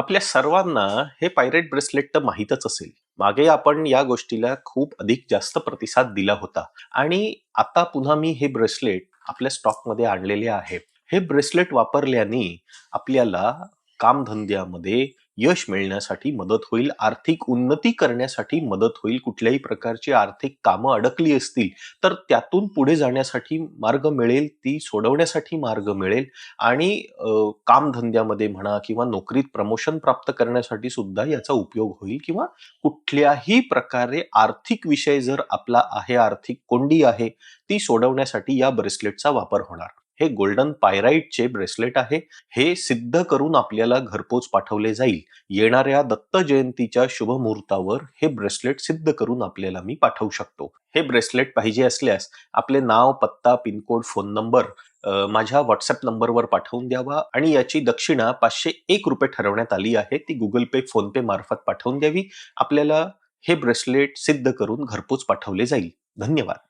आपल्या सर्वांना हे पायरेट ब्रेसलेट तर माहीतच असेल. मागे आपण या गोष्टीला खूप अधिक जास्त प्रतिसाद दिला होता. आणि आता पुन्हा मी हे ब्रेसलेट आपल्या स्टॉकमध्ये आणलेले आहे. हे ब्रेसलेट वापरल्याने आपल्याला कामधंद्यामध्ये यश मिळण्यासाठी मदत होईल आर्थिक उन्नती करण्यासाठी मदत होईल. कुठल्याही प्रकारची आर्थिक कामं अडकली असतील तर त्यातून पुढे जाण्यासाठी मार्ग मिळेल ती सोडवण्यासाठी मार्ग मिळेल आणि कामधंद्यामध्ये म्हणा किंवा नोकरीत प्रमोशन प्राप्त करण्यासाठी सुद्धा याचा उपयोग होईल किंवा कुठल्याही प्रकारे आर्थिक विषय जर आपला आहे आर्थिक कोंडी आहे ती सोडवण्यासाठी या ब्रेसलेटचा वापर होणार. हे गोल्डन पायराईटचे ब्रेसलेट आहे हे सिद्ध करून आपल्याला घरपोच पाठवले जाईल. येणाऱ्या दत्त जयंतीच्या शुभ मुहूर्तावर हे ब्रेसलेट सिद्ध करून आपल्याला मी पाठवू शकतो. हे ब्रेसलेट पाहिजे असल्यास आपले नाव पत्ता पिनकोड फोन नंबर माझ्या व्हॉट्सअप नंबरवर पाठवून द्यावा आणि याची दक्षिणा पाचशे एक रुपये ठरवण्यात आली आहे ती गुगल पे फोन पे मार्फत पाठवून द्यावी. आपल्याला हे ब्रेसलेट सिद्ध करून घरपोच पाठवले जाईल. धन्यवाद.